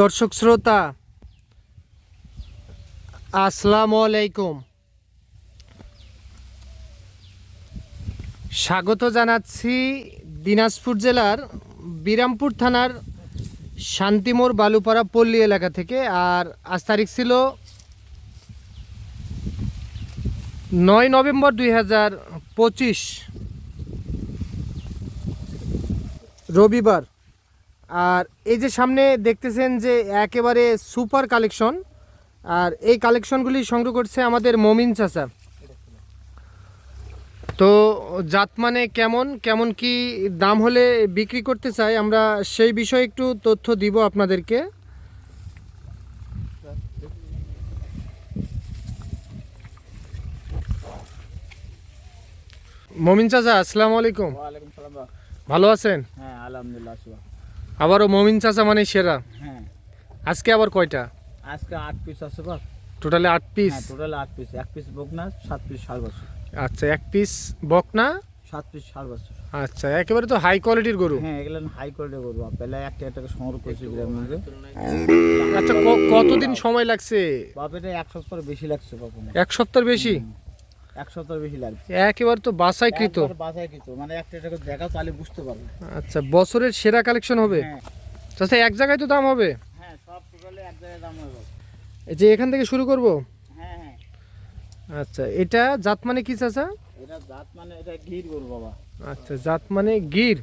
দর্শক শ্রোতা, আসসালামু আলাইকুম। স্বাগত জানাচ্ছি দিনাজপুর জেলার বিরামপুর থানার শান্তিমোর বালুপাড়া পল্লী এলাকা থেকে। আর আজ তারিখ ছিল নয় নভেম্বর দুই হাজার পঁচিশ রবিবার। আর এই যে সামনে দেখতেছেন যে একেবারে সুপার কালেকশন আর এই কালেকশনগুলি সংগ্রহ করছে আমাদের মমিন চাচা তো জাত মানে কেমন কেমন কি দাম হলে বিক্রি করতে চাই আমরা সেই বিষয়ে একটু তথ্য দিব আপনাদেরকে মমিন চাচা আসসালামু আলাইকুম। ভালো আছেন হ্যাঁ আলহামদুলিল্লাহ। আবারও মমিন চাচা মানে সেরা। হ্যাঁ। আজকে আবার কয়টা? আজকে আট পিস আছে বা টোটালে আট পিস হ্যাঁ টোটাল আট পিস এক পিস বকনা সাত পিস ষাট বছর। আচ্ছা এক পিস বকনা? সাত পিস ষাট বছর। আচ্ছা একেবারে তো হাই কোয়ালিটির গরু। হ্যাঁ এগুলো হাই কোয়ালিটি করব পেলে একটা একটাকে সংগ্রহ করেছি মধ্যে। আচ্ছা কতদিন সময় লাগছে? বাপ এটা এক সপ্তাহ বেশি লাগছে বাপু এক সপ্তাহ বেশি? এক সপ্তাহ বেশি লাগছে একেবারে তো বাসাইকৃত একবারে মানে একটা তাহলে বুঝতে পারবে। আচ্ছা বছরের সেরা কালেকশন হবে? হ্যাঁ। আচ্ছা এক জায়গায় তো দাম হবে? হ্যাঁ সব টোটালে এক জায়গায় দাম হবে। এই যে এখান থেকে শুরু করব? হ্যাঁ হ্যাঁ। আচ্ছা এটা জাত মানে কি চাচা? এটা জাত মানে এটা গির গরু বাবা। আচ্ছা জাত মানে গির?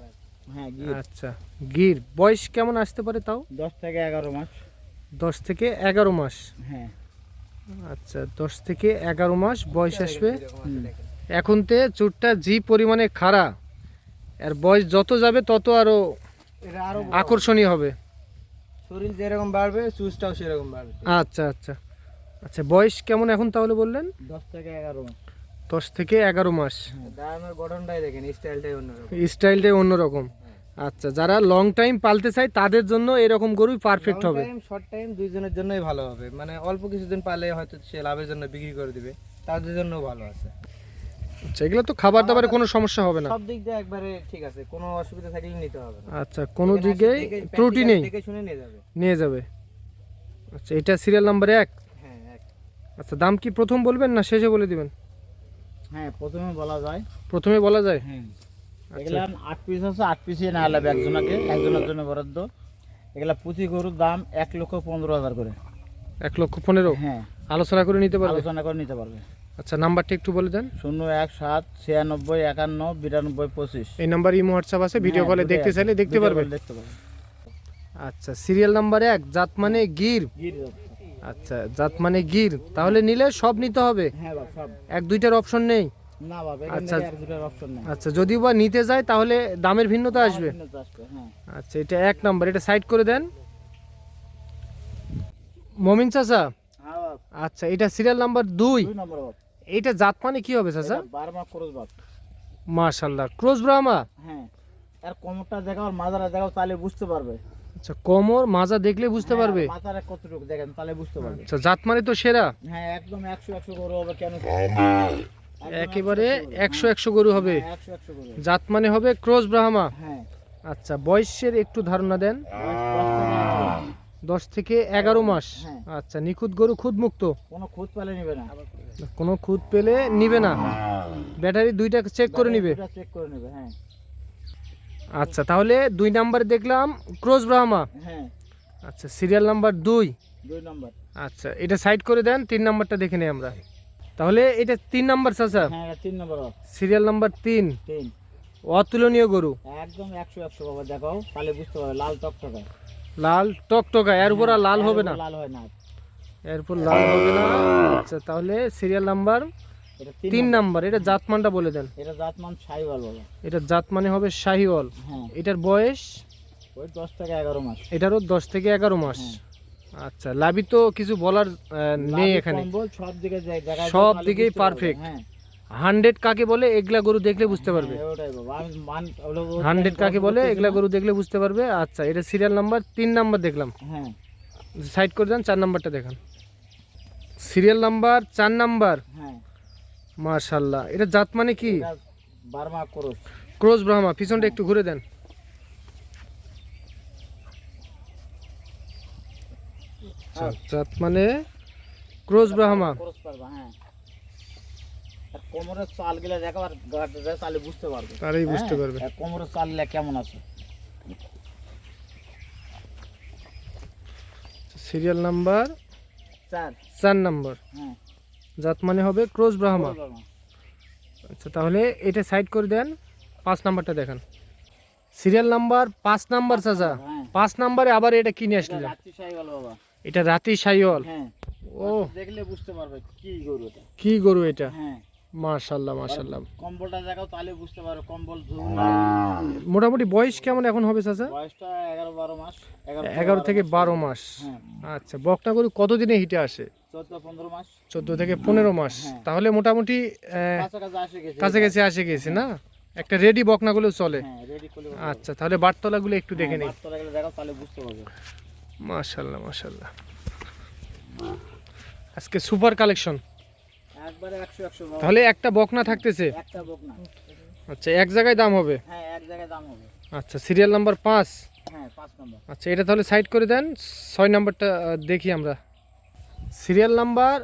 হ্যাঁ গির। আচ্ছা গির। বয়স কেমন আসতে পারে তাও? দশ থেকে এগারো মাস। দশ থেকে এগারো মাস। হ্যাঁ। আচ্ছা দশ থেকে এগারো মাস বয়স আসবে। হুম। এখন তে চুটটা জি পরিমাণে খাড়া আর বয়স যত যাবে তত আরও আকর্ষণীয় হবে। শরীর যেরকম বাড়বে চুজটাও সেরকম বাড়বে। আচ্ছা আচ্ছা। আচ্ছা বয়স কেমন এখন তাহলে বললেন? দশ থেকে এগারো। দশ থেকে এগারো মাস। গঠনটাই দেখেন স্টাইলটাই অন্যরকম। স্টাইলটাই অন্যরকম। আচ্ছা যারা লং টাইম পালতে চায় তাদের জন্য এরকম গরুই পারফেক্ট হবে। টাইম শর্ট টাইম দুইজনের জন্যই ভালো হবে। মানে অল্প কিছুদিন পালে হয়তো সে লাভের জন্য বিক্রি করে দিবে। তাদের জন্য ভালো আছে। আচ্ছা এগুলো তো খাবার দাবারে কোনো সমস্যা হবে না। সব দিক দিয়ে একবারে ঠিক আছে। কোনো অসুবিধা থাকলে নিতে হবে না। আচ্ছা কোনো দিকে ত্রুটি নেই। দেখে শুনে নিয়ে যাবে। নিয়ে যাবে। আচ্ছা এটা সিরিয়াল নাম্বার এক? হ্যাঁ এক- আচ্ছা দাম কি প্রথম বলবেন না শেষে বলে দিবেন? হ্যাঁ প্রথমে বলা যায়। প্রথমে বলা যায়? হ্যাঁ। এগুলা আট পিস আছে আট পিসই না লাগবে একজনকে একজনের জন্য বরাদ্দ। এগুলা পুঁথি গরুর দাম এক লক্ষ পনেরো হাজার করে। এক লক্ষ পনেরো? হ্যাঁ। আলোচনা করে নিতে পারবে? আলোচনা করে নিতে পারবে। আচ্ছা নাম্বারটা একটু বলে দেন। শূন্য এক সাত ছিয়ানব্বই একান্ন বিরানব্বই পঁচিশ। এই নাম্বার ইমো হোয়াটসঅ্যাপ আছে ভিডিও হ্যাঁ, কলে দেখতে চাইলে দেখতে ভিডিও পারবে। কলে দেখতে পারবে। আচ্ছা সিরিয়াল নাম্বার এক জাত মানে গির। গির আচ্ছা জাত মানে গির। তাহলে নিলে সব নিতে হবে। হ্যাঁ সব। এক দুইটার অপশন নেই। না বাবা আচ্ছা। আচ্ছা যদি বা নিতে যায় তাহলে দামের ভিন্নতা আসবে? ভিন্নতা আসবে, হ্যাঁ। আচ্ছা এটা এক নাম্বার এটা সাইড করে দেন। মমিন চাচা? হ্যাঁ আচ্ছা এটা সিরিয়াল নাম্বার দুই এইটা জাত মানে কি হবে চাচা? এটা মাশাল্লাহ ব্রাহ্মা? হ্যাঁ আর কোমরটা দেখাও আর মাজারা দেখাও তাহলে বুঝতে পারবে। আচ্ছা কোমর মাজা দেখলে বুঝতে হ্যাঁ, পারবে? মাথাটা কতটুকু দেখেন তাহলে বুঝতে পারবে। আচ্ছা জাত মানে তো সেরা। হ্যাঁ একদম একশো একশো গরু হবে কেন? একেবারে একশো একশো গরু হবে। হ্যাঁ, হবে। জাত মানে হবে ক্রোজ ব্রাহ্মা। হ্যাঁ। আচ্ছা বয়সের একটু ধারণা দেন। দশ- থেকে এগারো। এগারো মাস। হ্যাঁ। আচ্ছা নিখুঁত গরু খুদ মুক্ত? কোনো খুদ পেলে নিবে না। কোনো খুদ পেলে নিবে না? ব্যাটারি দুইটা চেক করে নিবে? চেক করে নেবে হ্যাঁ। আচ্ছা তাহলে দুই নাম্বার দেখলাম ক্রোজ ব্রাহ্মা। হ্যাঁ। আচ্ছা সিরিয়াল নাম্বার দুই। দুই নম্বর। আচ্ছা এটা সাইড করে দেন তিন নাম্বারটা দেখে নেই আমরা। তাহলে এটা তিন নাম্বার চাচা হ্যাঁ এটা তিন নম্বর সিরিয়াল নাম্বার তিন। তিন। অতুলনীয় গরু। একদম একশো একশো বাবা দেখাও তাহলে বুঝতে পারবে লাল টকটকা। লাল টকটকা এর উপর আর লাল হবে না। লাল হয় না। এরপর লাল হবে না। আচ্ছা তাহলে সিরিয়াল নাম্বার তিন নাম্বার। এটা জাতমানটা বলে দেন। এটা জাতমান সাইওয়াল বাবা। এটা জাত মানে হবে শাহিওয়াল। হ্যাঁ। এটার বয়স? ওই দশ থেকে এগারো মাস। এটারও দশ থেকে এগারো মাস। হ্যাঁ। আচ্ছা লাভি তো কিছু বলার নেই এখানে। সব দিকে সব দিকেই পারবে। perfect। হ্যাঁ। হান্ড্রেড কাকে বলে এগুলা গরু দেখলে বুঝতে পারবে। হ্যাঁ, ওগুলো হান্ড্রেড কাকে বলে এগুলা। গরু দেখলে বুঝতে পারবে। আচ্ছা এটা সিরিয়াল নাম্বার তিন নাম্বার দেখলাম। হ্যাঁ। সাইড করে দেন চার নাম্বারটা দেখান। সিরিয়াল নাম্বার চার নাম্বার হ্যাঁ। মার্শাল্লাহ এটা জাত মানে কি? এটা বার্মা করস। ক্রোজ ব্রাহ্মা পিছনটা একটু ঘুরে দেন। হ্যাঁ। জাত মানে ক্রোজ ব্রাহ্মা। খরচ পারবা হ্যাঁ। আর কোমরের চাল গেলে দেখো আর গাড়টা তাহলে বুঝতে পারবে। তারই বুঝতে হ্যাঁ, পারবে। আর কোমরের চাললে কেমন আছে? সিরিয়াল নাম্বার চার। চার নাম্বার। হ্যাঁ। জাত মানে হবে ক্রোজ ব্রাহ্মা। আচ্ছা তাহলে এটা সাইড করে দেন পাঁচ নাম্বারটা দেখান। সিরিয়াল নাম্বার পাঁচ নাম্বার চাচা। হ্যাঁ। পাঁচ নাম্বারে আবার এটা কিনে এটা এটা রাতি সাইওয়াল? হ্যাঁ। ও। দেখলে বুঝতে পারবে কি গরু এটা। কি গরু এটা? হ্যাঁ। মাশাল্লাহ মাশাল্লাহ। কম্বলটা দেখাও তাহলে বুঝতে পারো কম্বল মোটামুটি বয়স কেমন এখন হবে চাচা? বয়সটা এগারো বারো মাস এগারো থেকে বারো মাস। হ্যাঁ। আচ্ছা বকনা গরু কতদিনে হিটে আসে? চোদ্দ থেকে পনেরো মাস। হ্যাঁ। তাহলে মোটামুটি কাছাকাছি আসে গেছে। না? একটা রেডি বকনাগুলো চলে। আচ্ছা তাহলে বাটতলাগুলো একটু দেখে নেই। মাশাল্লাহ মাশাল্লাহ আজকে সুপার কালেকশন। একবারে একশো একশো বাবা। তাহলে একটা বকনা থাকতেছে? একটা বক না। আচ্ছা এক জায়গায় দাম হবে? হ্যাঁ এক জায়গায় দাম হবে। আচ্ছা সিরিয়াল নাম্বার পাঁচ। হ্যাঁ পাঁচ নম্বর। আচ্ছা এটা তাহলে সাইড করে দেন ছয় নাম্বারটা দেখি আমরা। সিরিয়াল নাম্বার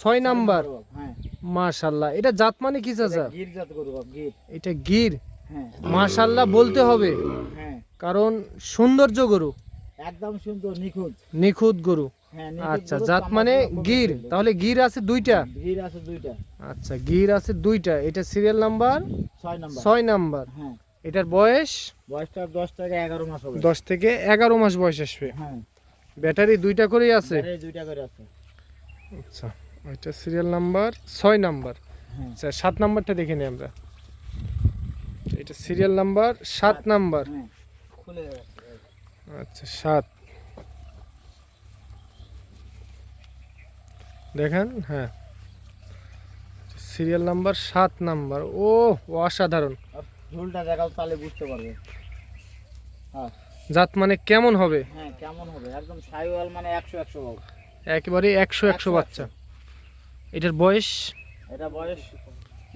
ছয় নাম্বার। হ্যাঁ। মাশাল্লাহ এটা জাত মানে কি চাচা? গির জাত গরু গির। এটা গির। হ্যাঁ। মাশাল্লাহ বলতে হবে। হ্যাঁ। কারণ সৌন্দর্য গরু। একদম সুন্দর নিখুঁত। নিখুঁত গরু। হ্যাঁ আচ্ছা জাত মানে গির। তাহলে গির আছে দুইটা? গির আছে দুইটা। আচ্ছা গির আছে দুইটা। এটা সিরিয়াল নাম্বার ছয় নম্বর। ছয় নাম্বার। হ্যাঁ। এটার বয়স? বয়সটা দশ থেকে এগারো মাস হবে। দশ থেকে এগারো মাস বয়স আসবে। হ্যাঁ। ব্যাটারি দুইটা করেই আছে? দুইটা করে আছে। আচ্ছা এটা সিরিয়াল নাম্বার ছয় নাম্বার। হ্যাঁ। আচ্ছা সাত নাম্বারটা দেখে নিই আমরা। এটা সিরিয়াল নাম্বার সাত। নাম্বার। হ্যাঁ। খুলে যাবে। আচ্ছা সাত। দেখেন হ্যাঁ। সিরিয়াল নাম্বার সাত নাম্বার। ও অসাধারণ। ঝুলটা দেখাও তাহলে বুঝতে পারবে। হ্যাঁ। জাত মানে কেমন হবে? হ্যাঁ কেমন হবে? একদম সাইওয়াল মানে একশো একশো একেবারে একশো একশো। বাচ্চা। এটার বয়স? এটা বয়স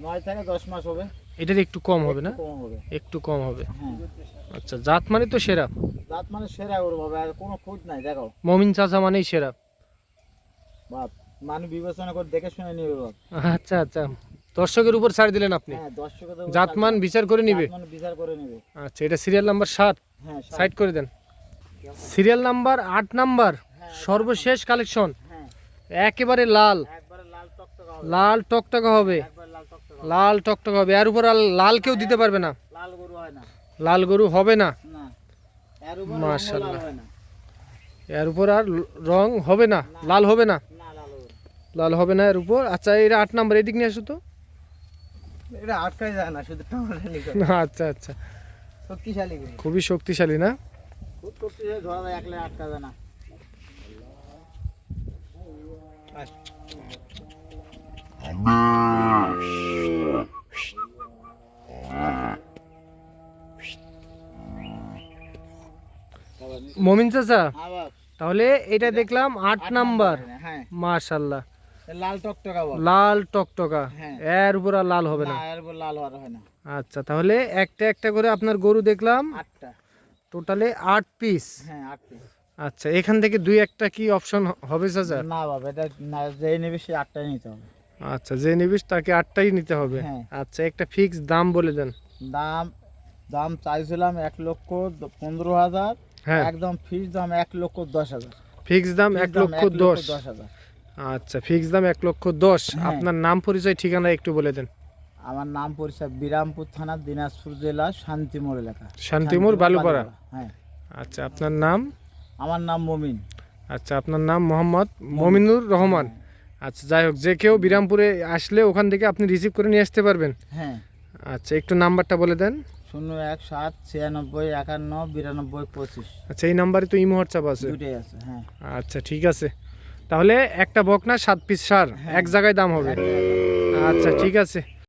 নয় থেকে দশ মাস হবে। এটার একটু কম হবে না? কম হবে। একটু কম হবে। হ্যাঁ। আচ্ছা জাত মানে তো সেরা। দাঁত মানে সেরা গরু বাবা আর কোনো খুঁজ নাই দেখো। মমিন চাচা মানেই সেরা। বাপ মানে বিবেচনা করে দেখে শুনে নিবে বাপ। আচ্ছা আচ্ছা। দর্শকের উপর ছাড় দিলেন আপনি। হ্যাঁ দর্শকের জাতমান বিচার করে নিবে। মানে বিচার করে নিবে। আচ্ছা এটা সিরিয়াল নাম্বার সাত। হ্যাঁ সাইড করে দেন। সিরিয়াল নাম্বার আট নাম্বার সর্বশেষ কালেকশন হ্যাঁ। একেবারে লাল। একবারে লাল টকটকা হবে। লাল টকটক হবে। এর উপর আর লাল কেউ দিতে পারবে না। লাল গরু হয় না। লাল গরু হবে না। না। এর উপর লাল হয় না। এর উপর আর রং হবে না। লাল হবে না? না লাল হবে না। লাল হবে না এর উপর। আচ্ছা এটা আট নাম্বার এদিক নিয়ে আসো তো। এটা আটকাই যায় না শুধু আচ্ছা আচ্ছা। শক্তিশালী গরু। খুবই শক্তিশালী না? খুব করতে ধরা যায় একলে আটকা যায় না। আস। মমিন চাচা? তাহলে এটা দেখলাম আট নাম্বার। হ্যাঁ। মাশাল্লাহ। লাল টকটকা লাল টকটকা। হ্যাঁ। এর উপর আর লাল হবে না। না এর উপর লাল হয় না। আচ্ছা তাহলে একটা একটা করে আপনার গরু দেখলাম। আটটা। টোটালে আট পিস। হ্যাঁ আচ্ছা এখান থেকে দুই একটা কি অপশন হবে চাচা? না বাবা এটা না যে নেবে সে আটটাই নিতে হবে। আচ্ছা যে নিবিস তাকে আটটাই নিতে হবে। হ্যাঁ। আচ্ছা একটা ফিক্স দাম বলে দেন। দাম দাম চাইছিলাম এক লক্ষ পনেরো হাজার। হ্যাঁ। একদম ফিস দাম এক লক্ষ দশ হাজার। ফিক্স দাম এক লক্ষ দশ। দশ হাজার। আচ্ছা ফিক্স দাম এক লক্ষ দশ। হ্যাঁ। আপনার নাম পরিচয় ঠিকানা একটু বলে দেন। আমার নাম পরিচয় বিরামপুর থানা দিনাজপুর জেলা শান্তিমোড় এলাকা। শান্তিমোড় বালুপাড়া। হ্যাঁ। আচ্ছা আপনার নাম? আমার নাম মমিন। আচ্ছা আপনার নাম মোহাম্মদ মমিনুর রহমান। আচ্ছা যাই হোক যে কেউ বিরামপুরে আসলে ওখান থেকে আপনি রিসিভ করে নিয়ে আসতে পারবেন। হ্যাঁ। আচ্ছা একটু নাম্বারটা বলে দেন। শূন্য এক সাত ছিয়ানব্বই একান্ন বিরানব্বই পঁচিশ। আচ্ছা এই নাম্বারে তো ইমো হোয়াটসঅ্যাপ আছে? দুটোই আছে হ্যাঁ। আচ্ছা ঠিক আছে। তাহলে একটা বকনা সাত পিস সার এক জায়গায় দাম হবে। আচ্ছা ঠিক আছে।